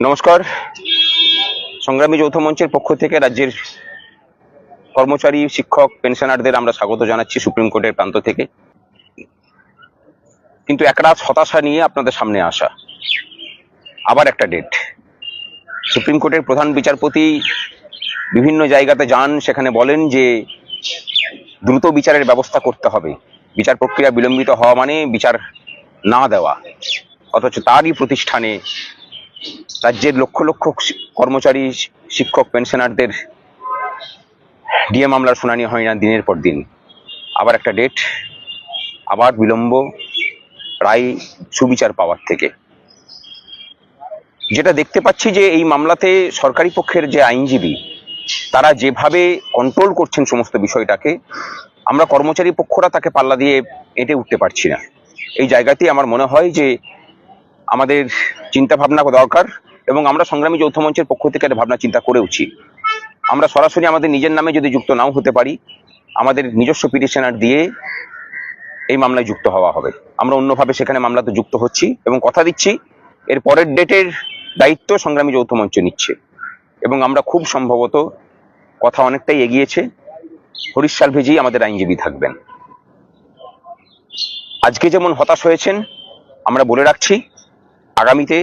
নমস্কার। সংগ্রামী যৌথ মঞ্চের পক্ষ থেকে রাজ্যের কর্মচারী, শিক্ষক, পেনশনারদের আমরা স্বাগত জানাচ্ছি সুপ্রিম কোর্টের প্রান্ত থেকে। কিন্তু একরাত হতাশা নিয়ে আপনাদের সামনে আসা। আবার একটা ডেট সুপ্রিম কোর্টের প্রধান বিচারপতি বিভিন্ন জায়গাতে যান, সেখানে বলেন যে দ্রুত বিচারের ব্যবস্থা করতে হবে। বিচার প্রক্রিয়া বিলম্বিত হওয়া মানে বিচার না দেওয়া। অথচ তারই প্রতিষ্ঠানে রাজ্যের লক্ষ লক্ষ কর্মচারী শিক্ষক, পেনশনারদের ডিএ মামলার শুনানি হয় না দিনের পর দিন। আবার একটা ডেট আবার বিলম্ব রায় সুবিচার পাওয়ার থেকে। যেটা দেখতে পাচ্ছি যে এই মামলাতে সরকারি পক্ষের যে আইনজীবী, তারা যেভাবে কন্ট্রোল করছেন সমস্ত বিষয়টাকে, আমরা কর্মচারী পক্ষরা তাকে পাল্লা দিয়ে এঁটে উঠতে পারছি না। এই জায়গাতেই আমার মনে হয় যে আমাদের চিন্তা ভাবনা দরকার এবং আমরা সংগ্রামী যৌথ মঞ্চের পক্ষ থেকে একটা ভাবনা চিন্তা করেওছি আমরা সরাসরি আমাদের নিজের নামে যদি যুক্ত নাও হতে পারি, আমাদের নিজস্ব পিটিশনার দিয়ে এই মামলায় যুক্ত হওয়া হবে। আমরা অন্যভাবে সেখানে মামলাতে যুক্ত হচ্ছি এবং কথা দিচ্ছি, এর পরের ডেটের দায়িত্ব সংগ্রামী যৌথ মঞ্চ নিচ্ছে। এবং আমরা খুব সম্ভবত কথা অনেকটাই এগিয়েছে। হরিশ সালভেজি আমাদের আইনজীবী থাকবেন। আজকে যেমন হতাশ হয়েছেন, আমরা বলে রাখছি আগামীতে